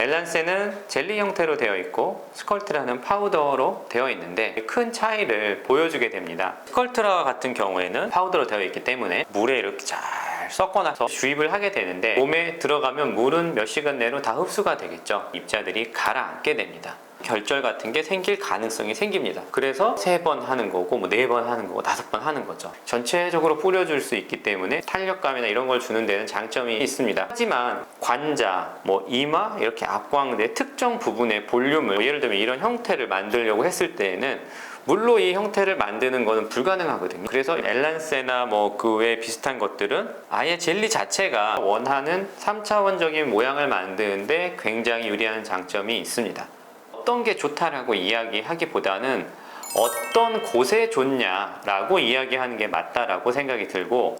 엘란세는 젤리 형태로 되어 있고 스컬트라는 파우더로 되어 있는데 큰 차이를 보여주게 됩니다. 스컬트라 같은 경우에는 파우더로 되어 있기 때문에 물에 이렇게 잘 섞어놔서 주입을 하게 되는데 몸에 들어가면 물은 몇 시간 내로 다 흡수가 되겠죠. 입자들이 가라앉게 됩니다. 결절 같은 게 생길 가능성이 생깁니다. 그래서 세 번 하는 거고, 뭐 네 번 하는 거고, 다섯 번 하는 거죠. 전체적으로 뿌려줄 수 있기 때문에 탄력감이나 이런 걸 주는 데는 장점이 있습니다. 하지만 관자, 뭐 이마, 이렇게 앞광대 특정 부분의 볼륨을 뭐 예를 들면 이런 형태를 만들려고 했을 때에는 물로 이 형태를 만드는 것은 불가능하거든요. 그래서 엘란세나 뭐 그 외 비슷한 것들은 아예 젤리 자체가 원하는 3차원적인 모양을 만드는데 굉장히 유리한 장점이 있습니다. 어떤 게 좋다라고 이야기하기보다는 어떤 곳에 좋냐라고 이야기하는 게 맞다라고 생각이 들고